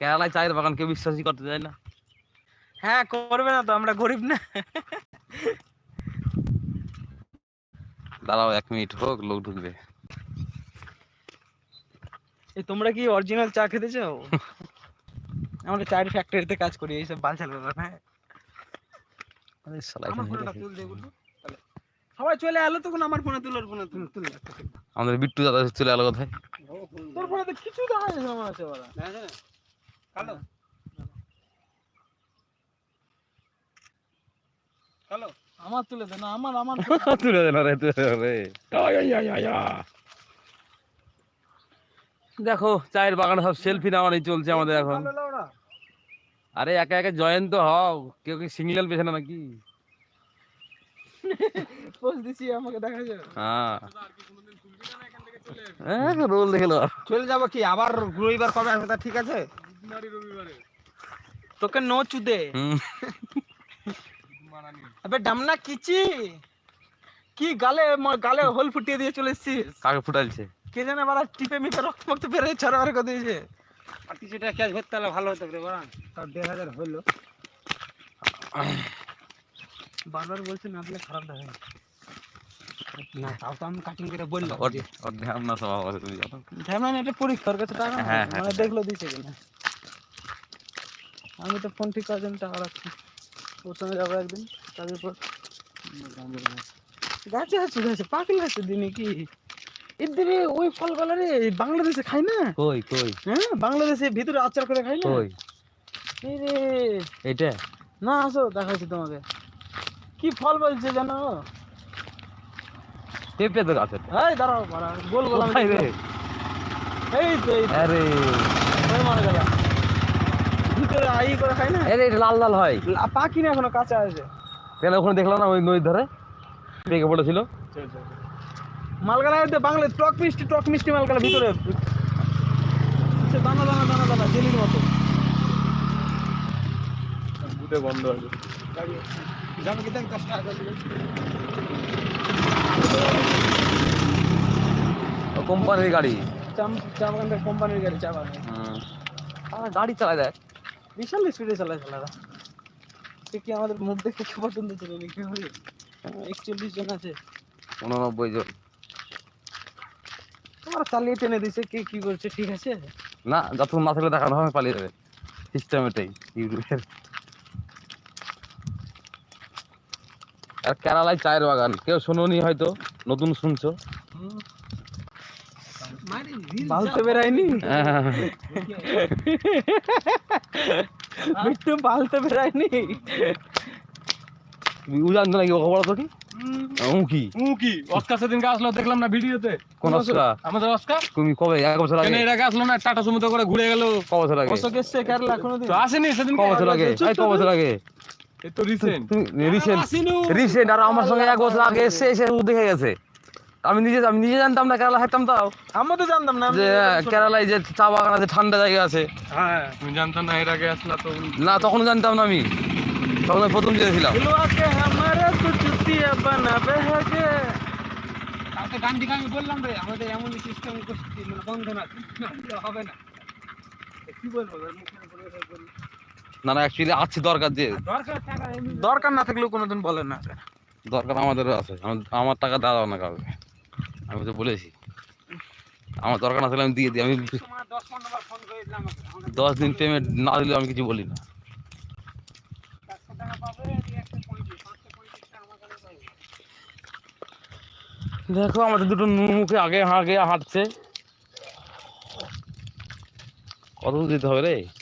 কেরালায় চায়ের বাগান কেউ বিশ্বাসই করতে যায় না। হ্যাঁ করবে না তো আমরা গরিব না। দাঁড়াও এক মিনিট হোক লোক ঢুকবে। এই তোমরা কি অরিজিনাল চা খেতে চাও? আমরা চায়ের ফ্যাক্টরিতে কাজ করি এইসব বালছাল ব্যাপার হ্যাঁ। সবাই চলে এলো তখন আমার ফোনে তুল ওর ফোনে তুল। আমাদের বিট্টু দাদা চলে এলো কোথায়? তোর ফোনে তো কিছু দেখা যাচ্ছে আমার আছে ওরা কালো। কালো। আমার তুলে দে না আমার আমার। তুলে দেন রে তুলে রে। দেখো চায়ের বাগান সব সেলফি নেওয়ানি চলছে আমাদের এখন। আরে একা একা জয়েন তো হও কেউ কি সিঙ্গেল পেছে না নাকি? পোজ দিছি আমাকে দেখা যাবে। হ্যাঁ। হ্যাঁ রোল দেখে লো চলে যাব কি? আবার রবিবার কবে আসবে তা ঠিক আছে? তোকে নো চুদে। আবে ডামনা কিচি? কি গালে গালে হোল ফুটিয়ে দিয়ে চলে এসছিস? কাকে ফুটাইছে কে জানে বারা টিপে মিপে রক্ত মক্ত বেরে ছড়া বের করে দিয়েছে। আর কিছুটা ক্যাশ ভরতে হলে ভালো হতো রে বড় তার দেড় হাজার হলো বারবার বলছে না দিলে খারাপ দেখায়। না তাও তো আমি কাটিং করে বললাম ওর ওর ধ্যান না তুমি জানো। ঝামেলা এটা পরীক্ষার কাছে টাকা হ্যাঁ, হ্যাঁ। মানে দেখল দিছে কিনা। আমি তো ফোন ঠিক করার জন্য টাকা রাখছি। যাব একদিন তারপর গাছে আছে গাছে পাকলে আছে দিনে কি? এদিকে ওই ফলগুলো রে বাংলাদেশে খাই না? কই কই? হ্যাঁ বাংলাদেশে ভিতরে আচার করে খাই না? কই? এই রে। এইটা? না আসো দেখাচ্ছি তোমাকে। কি ফল বলছে জানো? পেঁপে তো গাছে এই দাঁড়াও মারা গোল গোল আমি রে? এই তো এই আরে। ওই মারা গেল ভিতরে আই করে খাই না? আরে এটা লাল লাল হয়। পাকি না এখনও কাঁচা আছে। তাহলে ওখানে দেখলাম না ওই নদীর ধারে পেকে পড়েছিল। মালগালা এতে বাংলা টক মিষ্টি টক মিষ্টি মালগালা ভিতরে। সে দানা দানা দানা দানা জেলির মতো। বুটে বন্ধ আছে যাবে কি দেখ দশ টাকা করে কোম্পানির গাড়ি? কোম্পানির গাড়ি চা। গাড়ি চালায় দেখ। বিশাল স্পিডে চালায় চালারা সে কি আমাদের মুখ দেখে কি পছন্দ ছিল নাকি হবে একচল্লিশ জন আছে। উননব্বই জন। তোমার চালিয়ে টেনে দিছে কে কি করছে ঠিক আছে? না যতক্ষণ না থাকলে দেখানো হবে পালিয়ে যাবে। সিস্টেম এটাই ইউটিউবের। আর কেরালায় চায়ের বাগান। কেউ শোনোনি হয়তো নতুন শুনছো। বালতে বেরায়নি বালতে বেরায়নি তুমি নাকি ও খবর তো কি? ও কি? কি? অস্কার সেদিনকে আসলো দেখলাম না ভিডিওতে। কোন আমাদের অস্কার? তুমি কবে? এক বছর আগে? আসলো না? টাটা সমুদ্র করে ঘুরে গেল। ক বছর আগে? কেরালা কোনোদিন আসেনি সেদিন ক বছর আগে? এই ক বছর আগে? রিসেন্ট আর আমার সঙ্গে এক বছর আগে দেখে গেছে। আমি নিজে আমি নিজে জানতাম না কেরালা হাঁটতাম তাও। আমরা তো জানতাম না যে হ্যাঁ, কেরালায় যে চা বাগান আছে ঠান্ডা জায়গা আছে। হ্যাঁ। তুমি জানতাম না এর আগে আসলা তো না তখন জানতাম না আমি। তখন প্রথম যেয়েছিলাম গান্ধীকে আমি বললাম রে আমাদের সিস্টেম মানে আছে হবে না। কি বলব? না না অ্যাকচুয়ালি আছে দরকার যে দরকার দরকার না থাকলেও কোনোদিন বলেন না। দরকার আমাদেরও আছে। আমার- আমার টাকা দাও না কাউকে। আমি তো বলেছি। আমার দরকার না থাকলে আমি দিয়ে দিই। আমি দশ দিন পেমেন্ট না দিলে আমি কিছু বলি না। দেখো আমাদের দুটো মুখে আগে আগে হাঁটছে। কত দিতে হবে রে?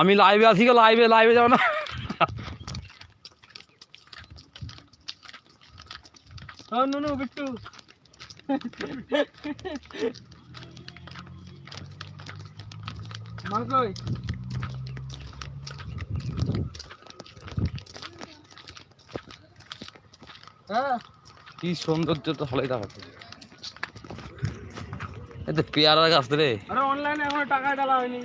আমি লাইভে আছি লাইভে লাইভে যাব না। নুনু বিট্টু। হ্যাঁ। কি সৌন্দর্য তো ভালোই দেখাচ্ছে এই তো পেয়ারা গাছ রে। আরে অনলাইনে এখনও টাকা ডালা হয়নি।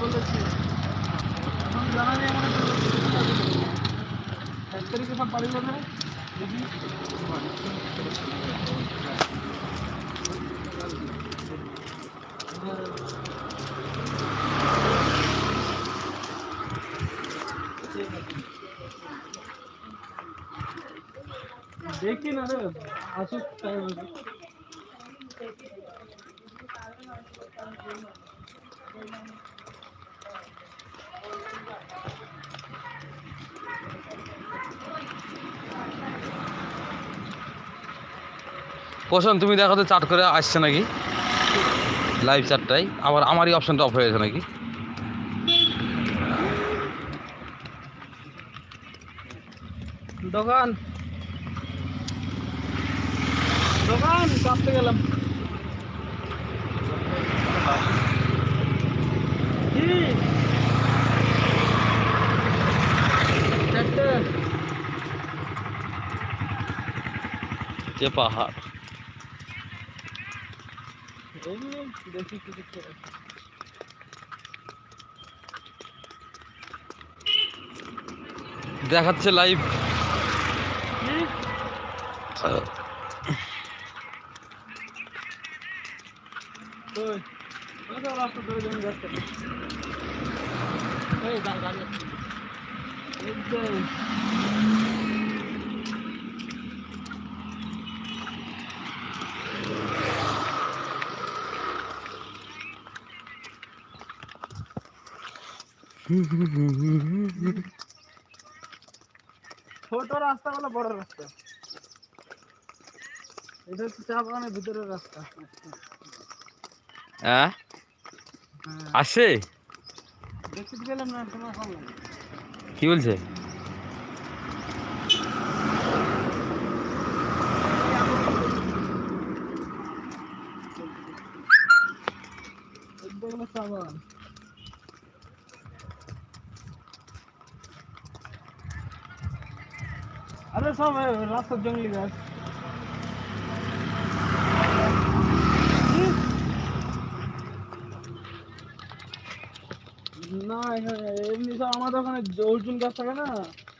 বলেছি। এখন জানা নেই আমার এক তারিখে সব বাড়ি যাবে দেখি দেখি না রে আসুক টাইম পোষণ তুমি দেখো তো চাট করে আসছে নাকি? লাইভ চারটায় আবার আমারই অপশনটা অফ হয়ে গেছে নাকি? দোকান। দোকান কাঁপতে গেলাম। এমনি দেখি কিছু। দেখাচ্ছে লাইভ যাচ্ছে। এই গা- গাড়ি আসছে। এই যে। ছোট রাস্তা বলে বড় রাস্তা। এটা হচ্ছে চা বাগানের ভিতরের রাস্তা। হ্যাঁ। আসছে দেখতে গেলাম না তোমার ভালো কি বলছে? দেখলে চা বাগান। আরে সব রাস্তার জঙ্গলি গাছ। না, এখানে এমনি সব আমাদের ওখানে অর্জুন গাছ থাকে না।